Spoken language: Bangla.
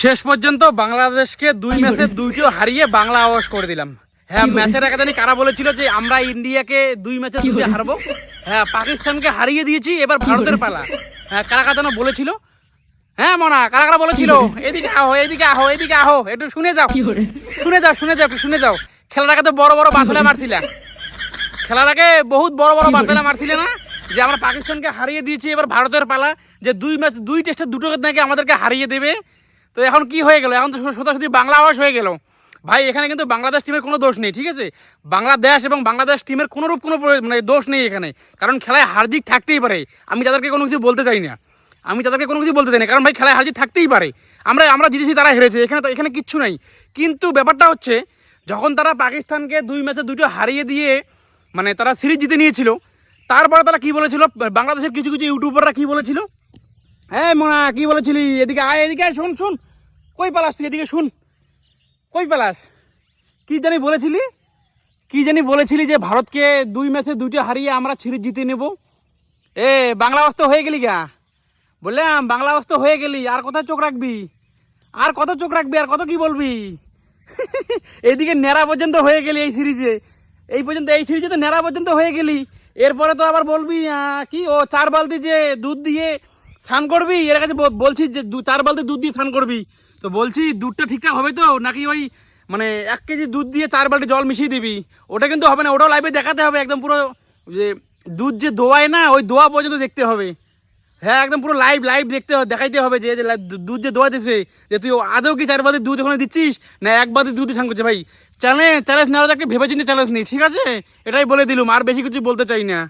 শেষ পর্যন্ত বাংলাদেশকে দুই ম্যাচে দুইটিও হারিয়ে বাংলা আওয়াজ করে দিলাম। হ্যাঁ ম্যাচের একাদানি কারা বলেছিল যে আমরা ইন্ডিয়াকে দুই ম্যাচে দুই হারবো। হ্যাঁ পাকিস্তানকে হারিয়ে দিয়েছি এবার ভারতের পালা। হ্যাঁ কারা কারা যেন বলেছিল? হ্যাঁ মনা কারা কারা বলেছিল? এদিকে আহো এদিকে আহো এদিকে আহো একটু শুনে যাও। শুনে যাও শুনে যাও একটু শুনে যাও। খেলাটাকে তো বড় বড় বাঁধলে মারছিলে। খেলার আগে বহুত বড় বড় বার্তালা মারছিলে না? যে আমরা পাকিস্তানকে হারিয়ে দিয়েছি এবার ভারতের পালা যে দুই ম্যাচ দুই টেস্টে দুটো নাকি আমাদেরকে হারিয়ে দেবে। তো এখন কি হয়ে গেল? এখন তো সোজাসুজি বাংলা আওয়াজ হয়ে গেল। ভাই, এখানে কিন্তু বাংলাদেশ টিমের কোনো দোষ নেই, ঠিক আছে? বাংলাদেশ এবং বাংলাদেশ টিমের কোনোরূপ কোনো মানে দোষ নেই এখানে। কারণ খেলায় হারজিত থাকতেই পারে। আমি তাদেরকে কোনো কিছু বলতে চাই না। আমি তাদেরকে কোনো কিছু বলতে চাই না, কারণ ভাই, খেলায় হারজিত থাকতেই পারে। আমরা আমরা জিতেছি তারা হেরেছে। এখানে এখানে কিচ্ছু নাই। কিন্তু ব্যাপারটা হচ্ছে, যখন তারা পাকিস্তানকে দুই ম্যাচে দুটো হারিয়ে দিয়ে মানে তারা সিরিজ জিতে নিয়েছিল, তারপরে তারা কি বলেছিল? বাংলাদেশের কিছু কিছু ইউটিউবাররা কি বলেছিল? হ্যাঁ মোনা কি বলেছিলি? এদিকে আয় এদিকে আয়, শোন শোন। কই পালাস তুই? এদিকে শুন। কই পালাস? কি জানি বলেছিলি? কি জানি বলেছিলি যে ভারতকে দুই ম্যাচে দুইটা হারিয়ে আমরা সিরিজ জিতে নেব। এ, বাংলা অস্ত হয়ে গেলি গা? বললাম, বাংলা অস্ত হয়ে গেলি, আর কোথায় চোখ রাখবি? আর কত চোখ রাখবি, আর কত কি বলবি? এইদিকে নেড়া পর্যন্ত হয়ে গেলি এই সিরিজে। এই পর্যন্ত, এই সিরিজে তো নেড়া পর্যন্ত হয়ে গেলি। এরপরে তো আবার বলবি কি ও চার বালতি যে দুধ দিয়ে স্নান করবি? এর কাছে বল- বলছি যে দু- চার বালতি দুধ দিয়ে স্নান করবি। তো বলছি, দুধটা ঠিকঠাক হবে তো? নাকি ওই মানে এক কেজি দুধ দিয়ে চার বালতি জল মিশিয়ে দিবি? ওটা কিন্তু হবে না, ওটাও লাইভে দেখাতে হবে একদম পুরো যে দুধ যে দোয়ায় না, ওই দোয়া পর্যন্ত দেখতে হবে। হ্যাঁ একদম পুরো লাইভ লাইভ দেখতে হবে, দেখাইতে হবে যে দুধ যে দোয়াতেছে যে তুই আদৌ কি চার বালতি দুধ ওখানে দিচ্ছিস, না এক বালতি দুধ স্নান করছে ভাই চ্যালেঞ্জ চ্যালেঞ্জ নেওয়া যাকে ভেবে চিন্তে চ্যালেঞ্জ নেই ঠিক আছে? এটাই বলে দিলুম, আর বেশি কিছু বলতে চাই না।